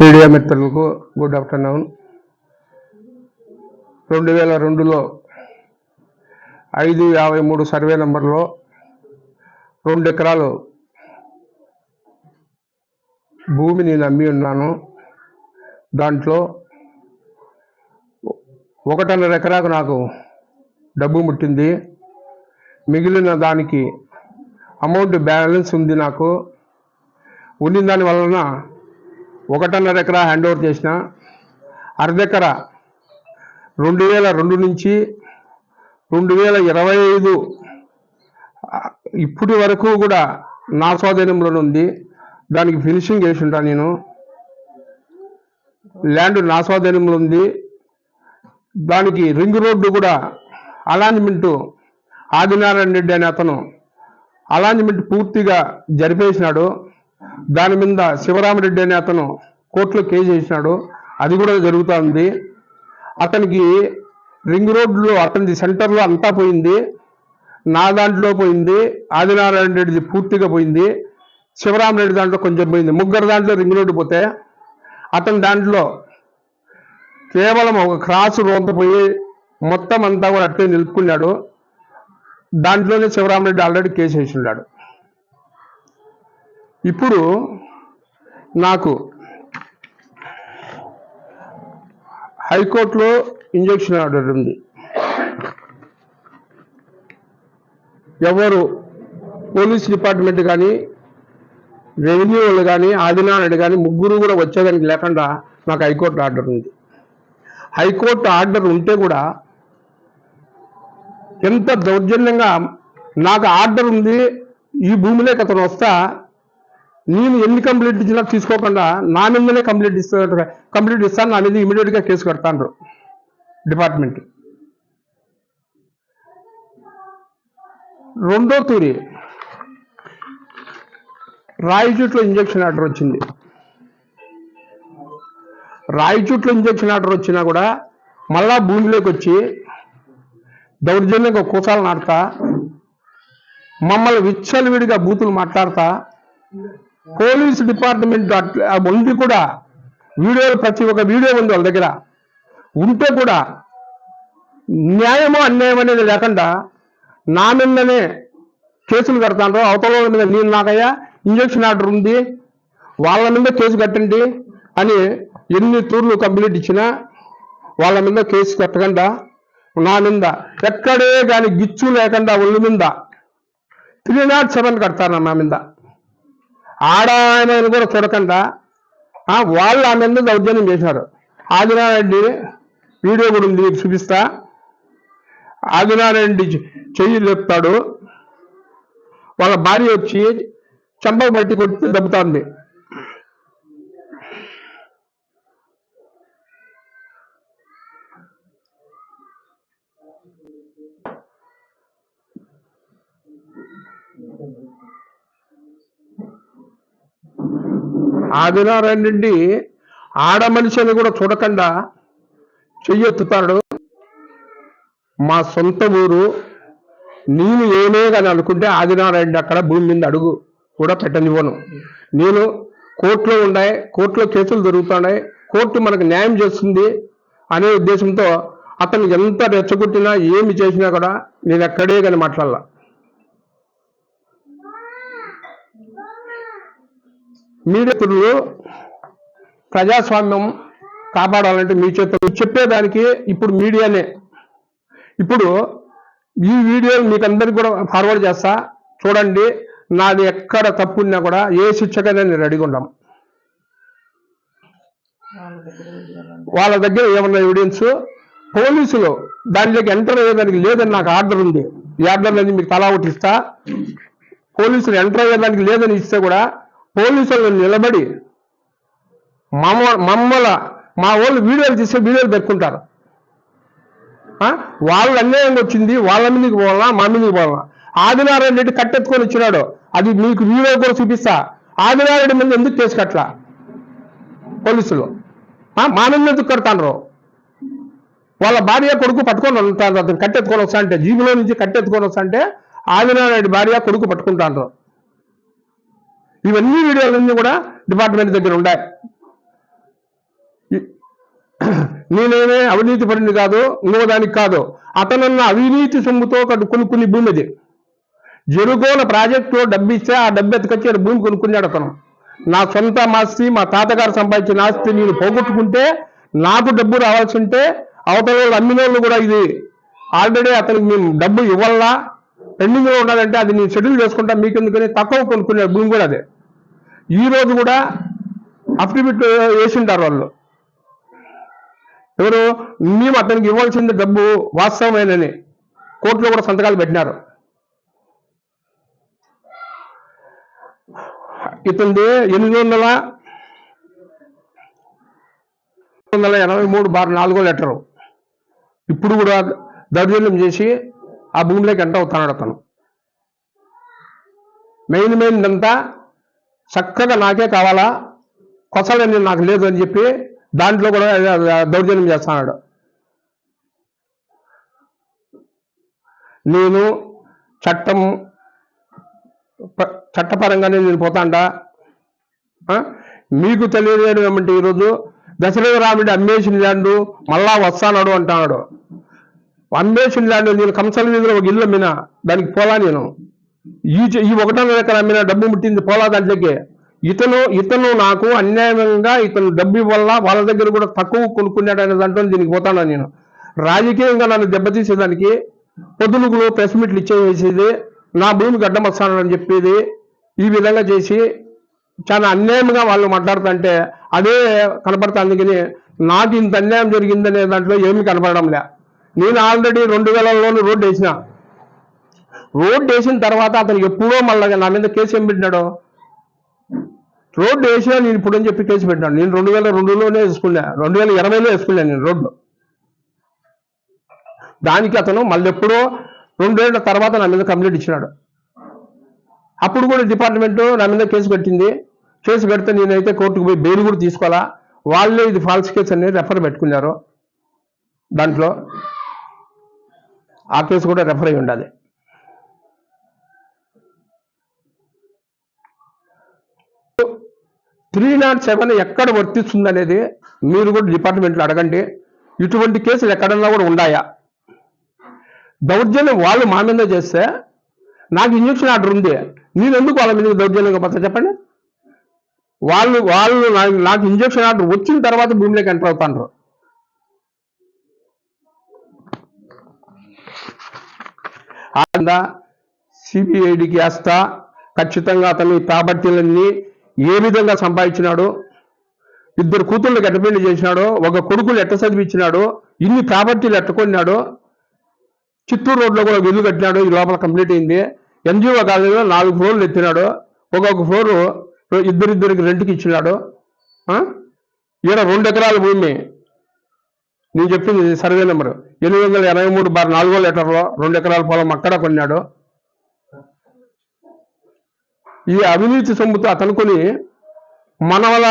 Media మిత్రులకు good afternoon. రెండు వేల రెండులో ఐదు యాభై మూడు సర్వే నంబర్లో రెండు ఎకరాలు భూమిని నమ్మి ఉన్నాను. దాంట్లో ఒకటిన్నర ఎకరాకు నాకు డబ్బు ముట్టింది. మిగిలిన దానికి అమౌంట్ బ్యాలెన్స్ ఉంది నాకు. ఉన్న దాని వలన ఒకటన్నర ఎకరా హ్యాండ్ ఓవర్ చేసిన. అర్ధ రెండు వేల రెండు నుంచి రెండు వేల ఇరవై ఐదు ఇప్పటి వరకు కూడా నా స్వాధీనంలోనే ఉంది. దానికి ఫినిషింగ్ చేసి ఉంటాను నేను. ల్యాండ్ నా స్వాధీనంలో ఉంది. దానికి రింగ్ రోడ్డు కూడా అలాంజ్మెంటు ఆదినారాయణ రెడ్డి అనే అతను అలాంజ్మెంట్ పూర్తిగా జరిపేసినాడు. దాని మీద శివరామరెడ్డి అనే అతను కోర్టులో కేసు చేసినాడు అది కూడా జరుగుతూ ఉంది అతనికి రింగ్ రోడ్లో అతనిది సెంటర్లో అంతా పోయింది. నా దాంట్లో పోయింది. ఆదినారాయణ రెడ్డిది పూర్తిగా పోయింది. శివరామరెడ్డి దాంట్లో కొంచెం పోయింది. ముగ్గురు దాంట్లో రింగ్ రోడ్డు పోతే అతని దాంట్లో కేవలం ఒక క్రాస్ రోడ్డు పోయి మొత్తం అంతా కూడా అట్టే నిలుపుకున్నాడు. దాంట్లోనే శివరామరెడ్డి ఆల్రెడీ కేసు వేసి ఉన్నాడు. ఇప్పుడు నాకు హైకోర్టులో ఇంజక్షన్ ఆర్డర్ ఉంది. ఎవరు పోలీస్ డిపార్ట్మెంట్ కానీ రెవెన్యూ వాళ్ళు కానీ ఆదినారాయణ కానీ ముగ్గురు కూడా వచ్చేదానికి లేకుండా నాకు హైకోర్టు ఆర్డర్ ఉంది. హైకోర్టు ఆర్డర్ ఉంటే కూడా ఎంత దౌర్జన్యంగా నాకు ఆర్డర్ ఉంది ఈ భూమిలోకి అతను వస్తా నేను ఎన్ని కంప్లీట్ ఇచ్చినా తీసుకోకుండా నా మీదనే కంప్లీట్ ఇస్తాను కంప్లీట్ ఇస్తాను నా మీద ఇమీడియట్గా కేసు కడతాను డిపార్ట్మెంట్. రెండో తూరి రాయచూట్లో ఇంజక్షన్ ఆర్డర్ వచ్చింది. రాయచూట్లో ఇంజక్షన్ ఆర్డర్ వచ్చినా కూడా మళ్ళా భూమిలోకి వచ్చి దౌర్జన్యంగా కూసాలు నాటుతా మమ్మల్ని విచ్చలవిడిగా బూతులు మాట్లాడతా పోలీస్ డిపార్ట్మెంట్ ఉంది కూడా వీడియోలు ప్రతి ఒక్క వీడియో ఉంది వాళ్ళ దగ్గర. ఉంటే కూడా న్యాయమో అన్యాయం అనేది లేకుండా నా మీదనే కేసులు కడతాను అవతల మీద నేను నాకయ్యా ఇంజక్షన్ ఆర్డర్ ఉంది. వాళ్ళ మీద కేసు కట్టండి అని ఎన్ని తూర్లు కంప్లీట్ ఇచ్చినా వాళ్ళ మీద కేసు కట్టకుండా నా మీద ఎక్కడే కానీ గిచ్చు లేకుండా ఒళ్ళు మీద త్రీ నాట్ సెవెన్ కడతారు నా మీద. ఆడ ఆయన కూడా చూడకుండా వాళ్ళు ఆమె మీద దౌర్జన్యం చేశారు. ఆదినారెడ్డి వీడియో కూడా ఉంది మీకు చూపిస్తా. ఆదినారెడ్డి చెయ్యి లేపుతాడు. వాళ్ళ భార్య వచ్చి చెంప బట్టి కొట్టి దెబ్బతాంది. ఆదినారాయణ నుండి ఆడ మనిషిని కూడా చూడకుండా చెయ్యెత్తుతాడు మా సొంత ఊరు నేను ఏమే కానీ అనుకుంటే ఆదినారాయణ అక్కడ భూమి మీద అడుగు కూడా పెట్టనివ్వను. నేను కోర్టులో ఉన్నాయి కోర్టులో కేసులు జరుగుతున్నాయి కోర్టు మనకు న్యాయం చేస్తుంది అనే ఉద్దేశంతో అతను ఎంత రెచ్చగొట్టినా ఏమి చేసినా కూడా నేను ఎక్కడే కానీ మాట్లాడాల. మీడియా ప్రజాస్వామ్యం కాపాడాలంటే మీ చేత చెప్పేదానికి ఇప్పుడు మీడియానే. ఇప్పుడు ఈ వీడియోలు మీకు అందరికి కూడా ఫార్వర్డ్ చేస్తా. చూడండి నాది ఎక్కడ తప్పు ఉన్నా కూడా ఏ శిక్షకైనా నేను అడిగి ఉన్నాం వాళ్ళ దగ్గర ఏమన్నా ఎవిడెన్స్ పోలీసులు దానిలోకి ఎంటర్ అయ్యేదానికి లేదని నాకు ఆర్డర్ ఉంది. ఈ ఆర్డర్ అనేది మీకు తలా ఒకటి ఇస్తా. పోలీసులు ఎంటర్ అయ్యేదానికి లేదని ఇస్తే కూడా పోలీసులు నిలబడి మమ్మ మమ్మల మా వాళ్ళు వీడియోలు తీస్తే వీడియోలు పెట్టుకుంటారు. ఆ? వాళ్ళు అన్యాయంగా వచ్చింది వాళ్ళ మీదకి పోవాలా మా మీదకి పోవాలా? ఆదినారాయణ రెడ్డి కట్టెత్తుకొని వచ్చినాడు. అది మీకు వీడియో కూడా చూపిస్తా. ఆదినారాయణ మీద ఎందుకు కేసు కట్టలా? పోలీసులు. మా మీద ఎందుకు కడతాండ్రు? వాళ్ళ భార్య కొడుకు పట్టుకొని ఉంటారు అతను కట్టెత్తుకొని వస్తా అంటే జీబులో నుంచి కట్టెత్తుకొని వస్తా అంటే ఆదినారాయణ రెడ్డి భార్య కొడుకు పట్టుకుంటాండ్రు. ఇవన్నీ వీడియోలన్నీ కూడా డిపార్ట్మెంట్ దగ్గర ఉన్నాయి నేనేమే అవినీతి పడింది కాదు ఇంకో దానికి కాదు. అతనున్న అవినీతి సొమ్ముతో కొన్ని కొనుక్కుని భూమి అది. జరుగోల ప్రాజెక్టులో డబ్బు ఆ డబ్బు ఎత్తుకొచ్చి భూమి కొనుక్కున్నాడు అతను. నా సొంత ఆస్తి మా తాతగారు సంపాదించిన ఆస్తి నేను పోగొట్టుకుంటే నాకు డబ్బు రావాల్సి ఉంటే అవతల వాళ్ళు అమ్మిన వాళ్ళు కూడా ఇది. ఆల్రెడీ అతనికి మేము డబ్బు ఇవ్వాలా? పెండింగ్లో ఉండాలంటే ఉన్నదంటే అది నేను షెడ్యూల్ చేసుకుంటా మీకు ఎందుకని తక్కువ కొనుక్కునే భూమి కూడా అదే. ఈ రోజు కూడా అఫిడవిట్ వేసింటారు వాళ్ళు. ఎవరు? మేము అతనికి ఇవ్వాల్సింది డబ్బు వాస్తవమేనని కోర్టులో కూడా సంతకాలు పెట్టినారు. ఇతనిది ఎనిమిది వందల వందల ఎనభై మూడు బార్ నాలుగో లెటరు. ఇప్పుడు కూడా దౌర్జన్యం చేసి ఆ భూమిలోకి ఎంటర్ అవుతున్నాడు అతను. మెయిన్ మెయిన్ అంతా చక్కగా నాకే కావాలా? కొసలని నాకు లేదు అని చెప్పి దాంట్లో కూడా దౌర్జన్యం చేస్తున్నాడు నేను చట్టం చట్టపరంగానే నేను పోతాండా మీకు తెలియదు ఏమంటే ఈరోజు దశరథ రాముడి అమ్మేసిన ల్యాండ్ మళ్ళా వస్తానాడు అంటున్నాడు అమ్మేసిన ల్యాండ్ నేను కంసల వీధిలో ఒక ఇల్లు మీన దానికి పోలా నేను. ఈ ఈ ఒకటో ఎకరం మీద డబ్బు ముట్టింది పోలా దాంట్లోకి ఇతను ఇతను నాకు అన్యాయంగా ఇతను డబ్బు వల్ల వాళ్ళ దగ్గర కూడా తక్కువ కొనుక్కున్నాడు అనే దాంట్లో దీనికి పోతాను నేను? రాజకీయంగా నన్ను దెబ్బతీసేదానికి పొద్దులుగులు ప్రెస్ మీట్లు ఇచ్చేసేది నా భూమికి అడ్డం వస్తానని చెప్పేది ఈ విధంగా చేసి చాలా అన్యాయంగా వాళ్ళు మాట్లాడుతుంటే అదే కనపడుతుంది కానీ నాకు ఇంత అన్యాయం జరిగిందనే దాంట్లో ఏమీ కనపడడం లే నేను ఆల్రెడీ రెండు వేలలోనే రోడ్డు వేసిన. రోడ్డు వేసిన తర్వాత అతను ఎప్పుడో మళ్ళీ నా మీద కేసు ఏం పెట్టినాడు? రోడ్డు వేసినా నేను ఇప్పుడు అని చెప్పి కేసు పెట్టాను నేను రెండు వేల రెండులోనే వేసుకున్నా. రెండు వేల ఇరవైలో వేసుకున్నాను నేను రోడ్డు. దానికి అతను మళ్ళీ ఎప్పుడో రెండేళ్ళ తర్వాత నా మీద కంప్లైంట్ ఇచ్చినాడు. అప్పుడు కూడా డిపార్ట్మెంట్ నా మీద కేసు పెట్టింది. కేసు పెడితే నేనైతే కోర్టుకు పోయి బెయిల్ కూడా తీసుకోవాలా? వాళ్ళే ఇది ఫాల్స్ కేసు అనేది రెఫర్ పెట్టుకున్నారు. దాంట్లో ఆ కేసు కూడా రెఫర్ అయి ఉండాలి. త్రీ నాట్ సెవెన్ ఎక్కడ వర్తిస్తుంది అనేది మీరు కూడా డిపార్ట్మెంట్లో అడగండి. ఇటువంటి కేసులు ఎక్కడన్నా కూడా ఉన్నాయా దౌర్జన్యం వాళ్ళు మా మీద చేస్తే నాకు ఇంజక్షన్ ఆర్డర్ ఉంది. నేను ఎందుకు వాళ్ళ మీద దౌర్జన్యంగా పోతా చెప్పండి? వాళ్ళు వాళ్ళు నాకు- నాకు ఇంజక్షన్ ఆర్డర్ వచ్చిన తర్వాత భూమిలోకి ఎంటర్ అవుతాండ్రు. ఆంద సిబిఐడికి వేస్తా ఖచ్చితంగా అతని ప్రాపర్టీలన్నీ ఏ విధంగా సంపాదించినాడు ఇద్దరు కూతుళ్ళు ఎట్ట చేసినాడో చేసినాడు ఒక కొడుకులు ఎట్ట చదివించినాడు ఇన్ని ప్రాపర్టీలు ఎట్టుకున్నాడు చిత్తూరు రోడ్లో కూడా ఒక కట్టినాడు ఈ లోపల కంప్లీట్ అయింది. ఎన్జిఓ కాలేజీలో నాలుగు ఫ్లోర్లు ఎత్తినాడు ఒక్కొక్క ఫ్లోర్ ఇద్దరిద్దరికి రెంట్కి ఇచ్చినాడు ఆ? ఈడ రెండు ఎకరాల భూమి. నేను చెప్పింది సర్వే నెంబర్. ఎనిమిది వందల ఎనభై మూడు బార్ నాలుగో లీటర్లో రెండు ఎకరాల పొలం అక్కడ కొన్నాడు. ఈ అవినీతి సొమ్ముతో అతనుకొని మన వల్ల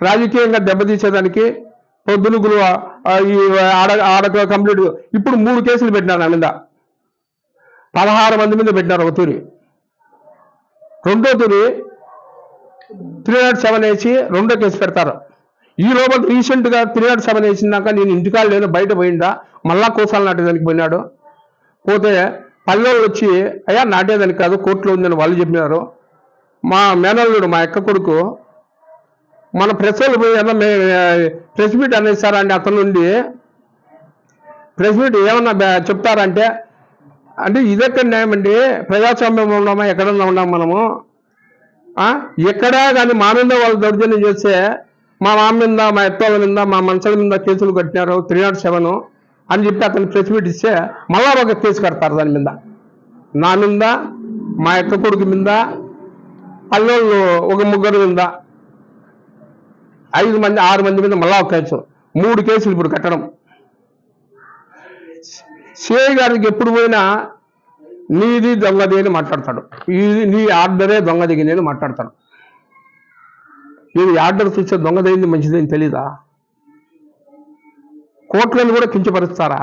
రాజకీయంగా దెబ్బతీసేదానికి పొద్దులుగులు ఈ ఆడ ఆడ కంప్లీట్ ఇప్పుడు మూడు కేసులు పెట్టినారు నా మీద. పదహారు మంది మీద పెట్టినారు ఒక తూరి. రెండో తూరి త్రీ నాట్ సెవెన్ వేసి రెండో కేసు పెడతారు. ఈ లోపల రీసెంట్గా త్రీ నాట్ సెవెన్ వేసినాక నేను ఇంటికాడ లేను బయట పోయిందా మళ్ళా కోసాలు నాటేదానికి పోయినాడు. పోతే పల్లెళ్ళు వచ్చి అయ్యా నాటేదానికి కాదు కోర్టులో ఉందని వాళ్ళు చెప్పినారు. మా మేనల్లుడు మా ఎక్క కొడుకు మన ప్రెస్ వాళ్ళు పోయి అన్న ప్రెస్ మీట్ అనేసారా అంటే అతను నుండి. ప్రెస్ మీట్ ఏమన్నా చెప్తారంటే అంటే ఇదెక్కడ న్యాయం అండి? ప్రజాస్వామ్యం ఉన్నామా? ఎక్కడన్నా ఉన్నాం మనము? ఎక్కడా కానీ మా మీద వాళ్ళు దౌర్జన్యం చేస్తే మా మామ మీద మా ఎత్తోల మీద మా మనుషుల మీద కేసులు కట్టినారు త్రీ నాట్ సెవెన్ అని చెప్పి అతను ప్రెస్ మీట్ ఇస్తే మళ్ళా ఒక కేసు కడతారు దాని మీద. నా మీద మా ఎక్క కొడుకు మీద పల్లెళ్ళు ఒక ముగ్గురు మీద ఐదు మంది ఆరు మంది మీద మళ్ళా ఒక కేసు. మూడు కేసులు ఇప్పుడు కట్టడం. సిఐ గారికి ఎప్పుడు పోయినా నీది దొంగది అని మాట్లాడతాడు. ఇది నీ ఆర్డరే దొంగదిగింది అని మాట్లాడతాడు. ఇది ఆర్డర్ చూస్తే దొంగదైంది మంచిదని తెలీదా? కోట్లను కూడా కించపరుస్తారా?